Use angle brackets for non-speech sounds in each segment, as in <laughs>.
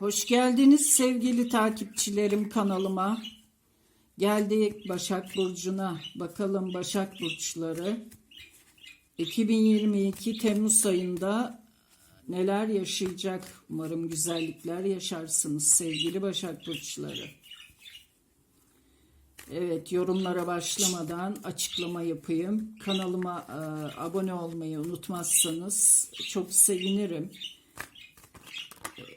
Hoş geldiniz sevgili takipçilerim kanalıma. Geldik Başak Burcu'na. Bakalım Başak Burçları 2022 Temmuz ayında neler yaşayacak? Umarım güzellikler yaşarsınız sevgili Başak Burçları. Evet yorumlara başlamadan açıklama yapayım. Kanalıma e, abone olmayı unutmazsanız çok sevinirim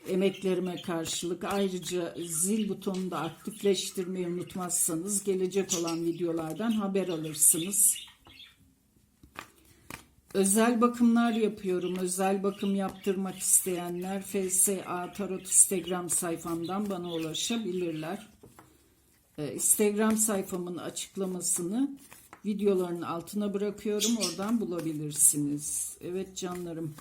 emeklerime karşılık ayrıca zil butonunu da aktifleştirmeyi unutmazsanız gelecek olan videolardan haber alırsınız. Özel bakımlar yapıyorum. Özel bakım yaptırmak isteyenler FSA Tarot Instagram sayfamdan bana ulaşabilirler. Ee, Instagram sayfamın açıklamasını videoların altına bırakıyorum. Oradan bulabilirsiniz. Evet canlarım.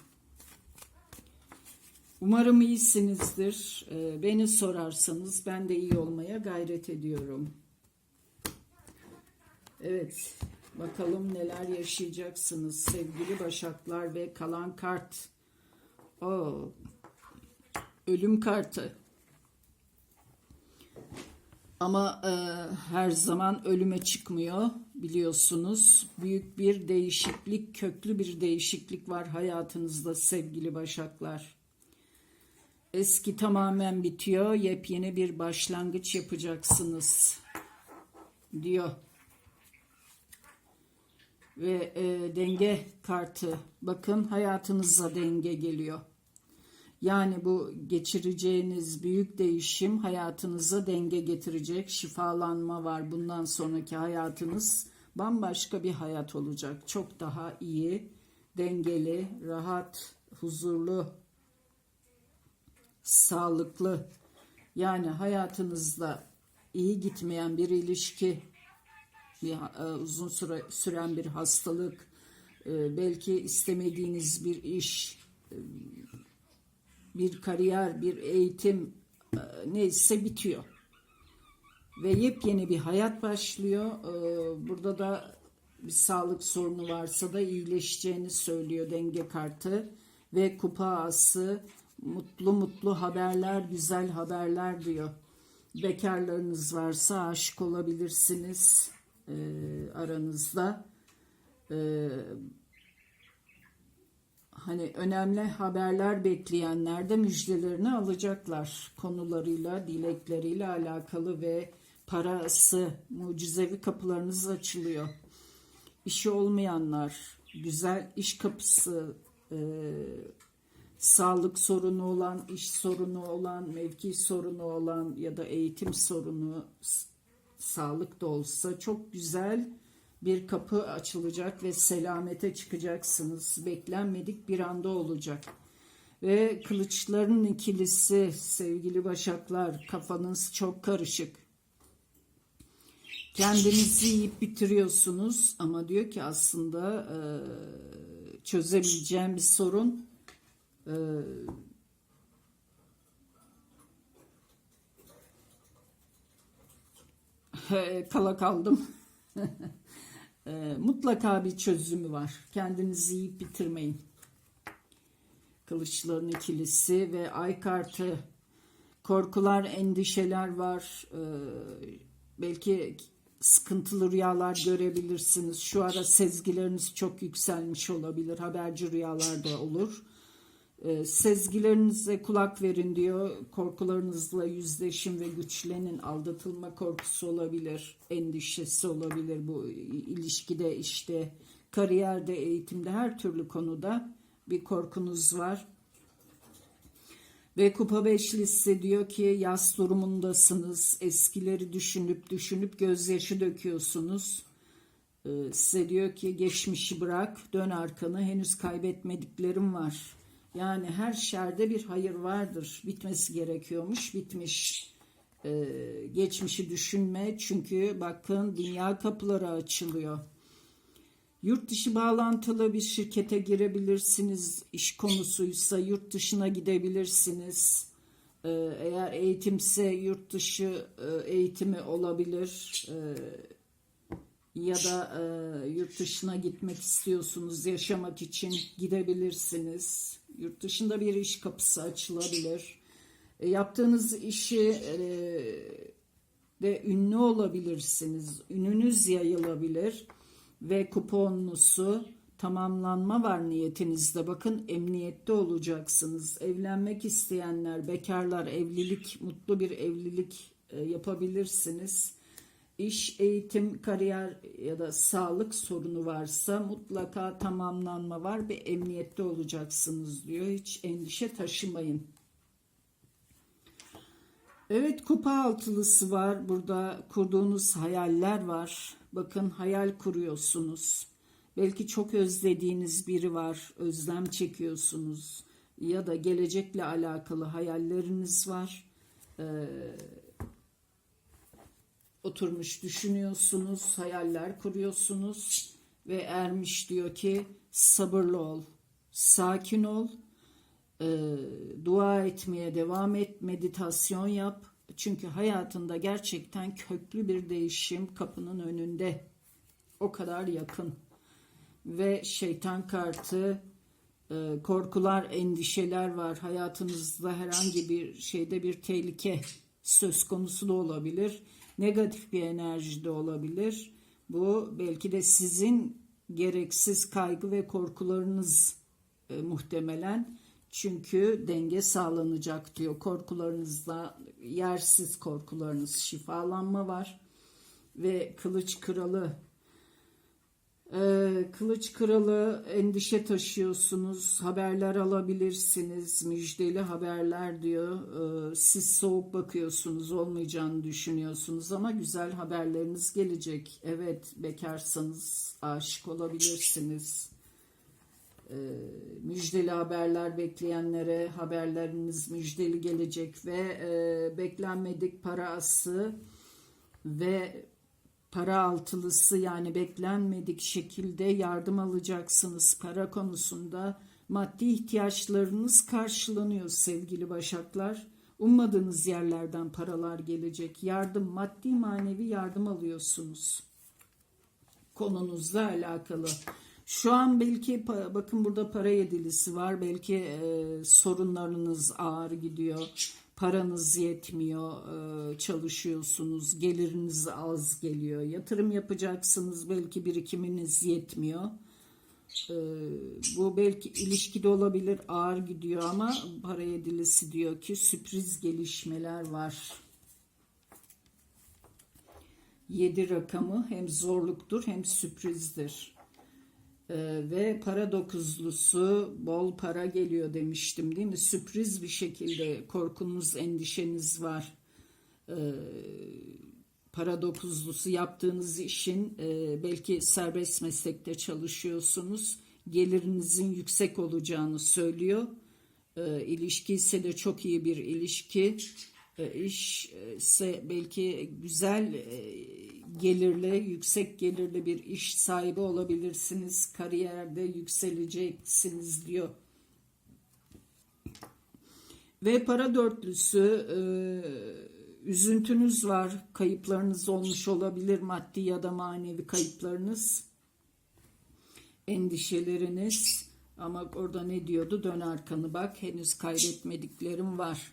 Umarım iyisinizdir. Ee, Beni sorarsanız ben de iyi olmaya gayret ediyorum. Evet, bakalım neler yaşayacaksınız sevgili Başaklar ve kalan kart. Oo, ölüm kartı. Ama e, her zaman ölüme çıkmıyor biliyorsunuz. Büyük bir değişiklik, köklü bir değişiklik var hayatınızda sevgili Başaklar. Eski tamamen bitiyor. Yepyeni bir başlangıç yapacaksınız. Diyor. Ve e, denge kartı. Bakın hayatınıza denge geliyor. Yani bu geçireceğiniz büyük değişim hayatınıza denge getirecek. Şifalanma var. Bundan sonraki hayatınız bambaşka bir hayat olacak. Çok daha iyi, dengeli, rahat, huzurlu, sağlıklı yani hayatınızda iyi gitmeyen bir ilişki, bir e, uzun süre süren bir hastalık, e, belki istemediğiniz bir iş, e, bir kariyer, bir eğitim neyse bitiyor. Ve yepyeni bir hayat başlıyor. Burada da bir sağlık sorunu varsa da iyileşeceğini söylüyor denge kartı ve kupa ası mutlu mutlu haberler, güzel haberler diyor. Bekarlarınız varsa aşık olabilirsiniz e, aranızda. E, hani önemli haberler bekleyenler de müjdelerini alacaklar. Konularıyla, dilekleriyle alakalı ve parası, mucizevi kapılarınız açılıyor. İşi olmayanlar, güzel iş kapısı, e, sağlık sorunu olan, iş sorunu olan, mevki sorunu olan ya da eğitim sorunu sağlık da olsa çok güzel bir kapı açılacak ve selamete çıkacaksınız. Beklenmedik bir anda olacak. Ve kılıçların ikilisi sevgili başaklar kafanız çok karışık. Kendinizi yiyip bitiriyorsunuz ama diyor ki aslında çözebileceğim bir sorun ee, <laughs> kala kaldım. <laughs> ee, mutlaka bir çözümü var. Kendinizi yiyip bitirmeyin. Kılıçların ikilisi ve ay kartı. Korkular, endişeler var. Ee, belki sıkıntılı rüyalar görebilirsiniz. Şu ara sezgileriniz çok yükselmiş olabilir. Haberci rüyalar da olur e, sezgilerinize kulak verin diyor. Korkularınızla yüzleşin ve güçlenin. Aldatılma korkusu olabilir, endişesi olabilir bu ilişkide, işte kariyerde, eğitimde her türlü konuda bir korkunuz var. Ve kupa beşlisi diyor ki yaz durumundasınız. Eskileri düşünüp düşünüp gözyaşı döküyorsunuz. Ee, size diyor ki geçmişi bırak dön arkanı henüz kaybetmediklerim var yani her şerde bir hayır vardır. Bitmesi gerekiyormuş. Bitmiş. Ee, geçmişi düşünme. Çünkü bakın dünya kapıları açılıyor. Yurt dışı bağlantılı bir şirkete girebilirsiniz. İş konusuysa yurt dışına gidebilirsiniz. Ee, eğer eğitimse yurt dışı e, eğitimi olabilir. Ee, ya da e, yurt dışına gitmek istiyorsunuz yaşamak için gidebilirsiniz. Yurt dışında bir iş kapısı açılabilir. E, yaptığınız işi e, de ünlü olabilirsiniz. Ününüz yayılabilir ve kuponlusu tamamlanma var niyetinizde. Bakın emniyette olacaksınız. Evlenmek isteyenler, bekarlar, evlilik, mutlu bir evlilik e, yapabilirsiniz. İş, eğitim, kariyer ya da sağlık sorunu varsa mutlaka tamamlanma var ve emniyette olacaksınız diyor. Hiç endişe taşımayın. Evet kupa altılısı var. Burada kurduğunuz hayaller var. Bakın hayal kuruyorsunuz. Belki çok özlediğiniz biri var. Özlem çekiyorsunuz. Ya da gelecekle alakalı hayalleriniz var. Ee, oturmuş düşünüyorsunuz. Hayaller kuruyorsunuz. Ve Ermiş diyor ki sabırlı ol. Sakin ol e, dua etmeye devam et, meditasyon yap. Çünkü hayatında gerçekten köklü bir değişim kapının önünde. O kadar yakın. Ve şeytan kartı, e, korkular, endişeler var. Hayatınızda herhangi bir şeyde bir tehlike söz konusu da olabilir. Negatif bir enerji de olabilir. Bu belki de sizin gereksiz kaygı ve korkularınız e, muhtemelen çünkü denge sağlanacak diyor. Korkularınızda yersiz korkularınız şifalanma var. Ve kılıç kralı kılıç kralı endişe taşıyorsunuz, haberler alabilirsiniz, müjdeli haberler diyor. Ee, siz soğuk bakıyorsunuz, olmayacağını düşünüyorsunuz ama güzel haberleriniz gelecek. Evet, bekarsanız aşık olabilirsiniz. Ee, müjdeli haberler bekleyenlere haberleriniz müjdeli gelecek ve e, beklenmedik parası ve para altılısı yani beklenmedik şekilde yardım alacaksınız para konusunda maddi ihtiyaçlarınız karşılanıyor sevgili başaklar ummadığınız yerlerden paralar gelecek yardım maddi manevi yardım alıyorsunuz konunuzla alakalı şu an belki bakın burada para yedilisi var. Belki e, sorunlarınız ağır gidiyor. Paranız yetmiyor. E, çalışıyorsunuz. Geliriniz az geliyor. Yatırım yapacaksınız. Belki birikiminiz yetmiyor. E, bu belki ilişkide olabilir. Ağır gidiyor ama para yedilisi diyor ki sürpriz gelişmeler var. 7 rakamı hem zorluktur hem sürprizdir. Ee, ve para dokuzlusu bol para geliyor demiştim değil mi? Sürpriz bir şekilde korkunuz, endişeniz var. Ee, para dokuzlusu yaptığınız işin e, belki serbest meslekte çalışıyorsunuz. Gelirinizin yüksek olacağını söylüyor. E, ilişki ise de çok iyi bir ilişki. E, iş ise belki güzel e, gelirli, yüksek gelirli bir iş sahibi olabilirsiniz. Kariyerde yükseleceksiniz diyor. Ve para dörtlüsü e, üzüntünüz var. Kayıplarınız olmuş olabilir. Maddi ya da manevi kayıplarınız. Endişeleriniz. Ama orada ne diyordu? Dön arkanı bak. Henüz kaybetmediklerim var.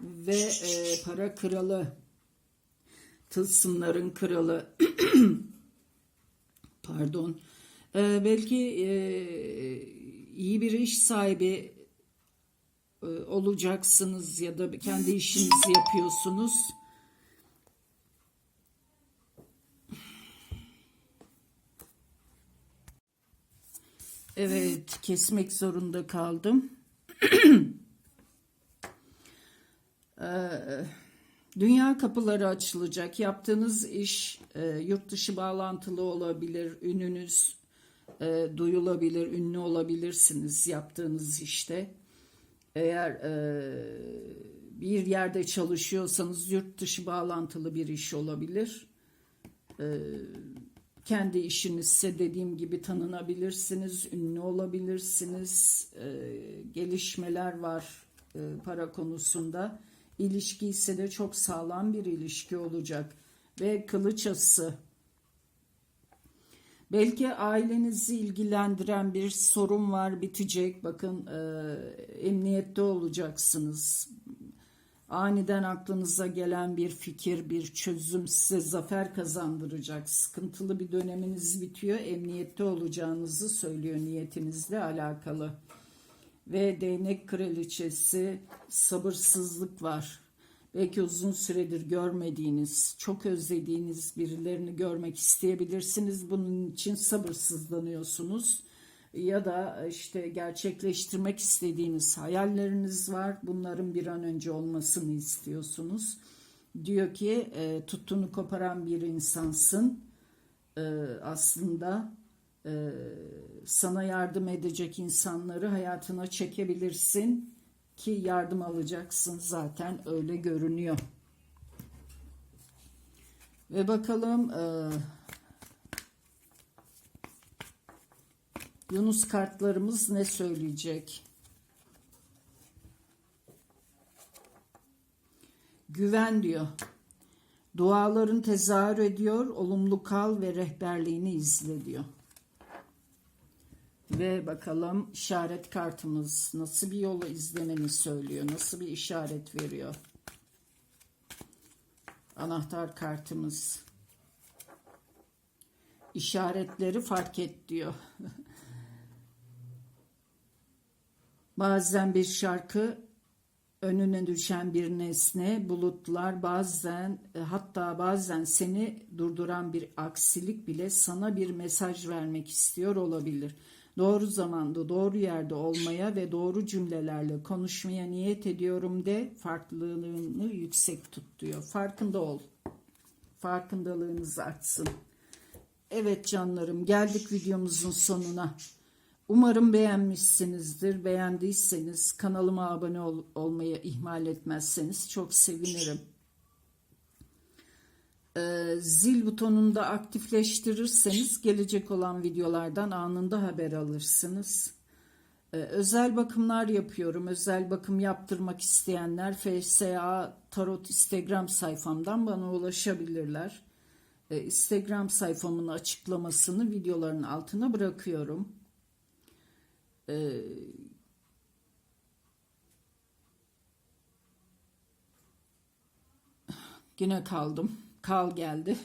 Ve e, para kralı tılsımların kralı <clears throat> pardon ee, belki e, iyi bir iş sahibi e, olacaksınız ya da kendi işinizi yapıyorsunuz. Evet, kesmek zorunda kaldım. <clears throat> ee, Dünya kapıları açılacak. Yaptığınız iş e, yurt dışı bağlantılı olabilir. Ününüz e, duyulabilir, ünlü olabilirsiniz yaptığınız işte. Eğer e, bir yerde çalışıyorsanız yurt dışı bağlantılı bir iş olabilir. E, kendi işinizse dediğim gibi tanınabilirsiniz, ünlü olabilirsiniz. E, gelişmeler var e, para konusunda ilişki ise de çok sağlam bir ilişki olacak. Ve kılıç ası. Belki ailenizi ilgilendiren bir sorun var bitecek. Bakın e, emniyette olacaksınız. Aniden aklınıza gelen bir fikir, bir çözüm size zafer kazandıracak. Sıkıntılı bir döneminiz bitiyor. Emniyette olacağınızı söylüyor niyetinizle alakalı. Ve değnek kraliçesi sabırsızlık var. Belki uzun süredir görmediğiniz, çok özlediğiniz birilerini görmek isteyebilirsiniz. Bunun için sabırsızlanıyorsunuz. Ya da işte gerçekleştirmek istediğiniz hayalleriniz var. Bunların bir an önce olmasını istiyorsunuz. Diyor ki e, tuttuğunu koparan bir insansın. E, aslında e, sana yardım edecek insanları hayatına çekebilirsin ki yardım alacaksın zaten öyle görünüyor. Ve bakalım e, Yunus kartlarımız ne söyleyecek? Güven diyor. Duaların tezahür ediyor, olumlu kal ve rehberliğini izle diyor. Ve bakalım işaret kartımız nasıl bir yolu izlemeni söylüyor, nasıl bir işaret veriyor. Anahtar kartımız. İşaretleri fark et diyor. <laughs> Bazen bir şarkı önüne düşen bir nesne, bulutlar bazen e, hatta bazen seni durduran bir aksilik bile sana bir mesaj vermek istiyor olabilir. Doğru zamanda, doğru yerde olmaya ve doğru cümlelerle konuşmaya niyet ediyorum de farklılığını yüksek tut diyor. Farkında ol. Farkındalığınız artsın. Evet canlarım geldik videomuzun sonuna. Umarım beğenmişsinizdir. Beğendiyseniz kanalıma abone ol- olmayı ihmal etmezseniz çok sevinirim. Ee, zil butonunu da aktifleştirirseniz gelecek olan videolardan anında haber alırsınız. Ee, özel bakımlar yapıyorum. Özel bakım yaptırmak isteyenler FSA Tarot Instagram sayfamdan bana ulaşabilirler. Ee, Instagram sayfamın açıklamasını videoların altına bırakıyorum. Ee, yine kaldım. Kal geldi.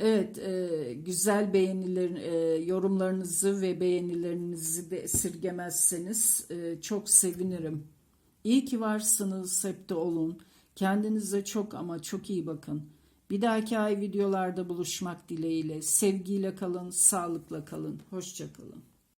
evet, e, güzel beğeniler, e, yorumlarınızı ve beğenilerinizi de esirgemezseniz e, çok sevinirim. İyi ki varsınız, hep de olun. Kendinize çok ama çok iyi bakın. Bir dahaki ay videolarda buluşmak dileğiyle. Sevgiyle kalın, sağlıkla kalın. Hoşça kalın.